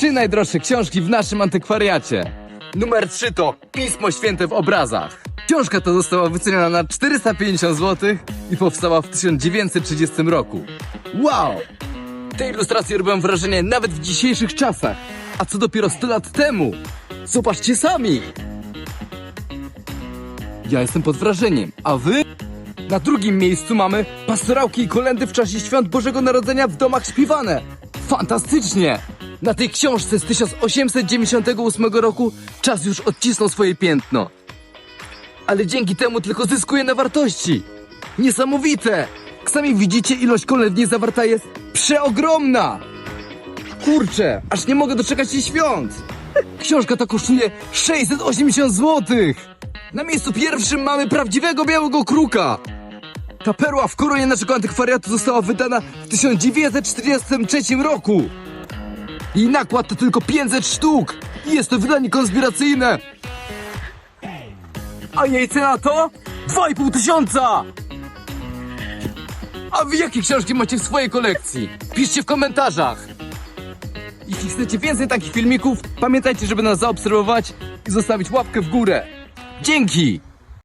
trzy najdroższe książki w naszym antykwariacie. Numer 3 to Pismo Święte w obrazach. Książka ta została wyceniona na 450 zł i powstała w 1930 roku. Wow! Te ilustracje robią wrażenie nawet w dzisiejszych czasach. A co dopiero 100 lat temu? Zobaczcie sami! Ja jestem pod wrażeniem, a wy? Na drugim miejscu mamy pastorałki i kolendy w czasie świąt Bożego Narodzenia w domach śpiewane. Fantastycznie! Na tej książce z 1898 roku czas już odcisnął swoje piętno. Ale dzięki temu tylko zyskuje na wartości. Niesamowite! Sami widzicie, ilość kolęd w niej zawarta jest przeogromna! Kurczę, aż nie mogę doczekać się świąt! Książka ta kosztuje 680 zł! Na miejscu pierwszym mamy prawdziwego białego kruka! Ta perła w koronie naszego antykwariatu została wydana w 1943 roku! I nakład to tylko 500 sztuk! Jest to wydanie konspiracyjne! A jej cena to 2,5 tysiąca! A wy jakie książki macie w swojej kolekcji? Piszcie w komentarzach! Jeśli chcecie więcej takich filmików, pamiętajcie, żeby nas zaobserwować i zostawić łapkę w górę. Dzięki!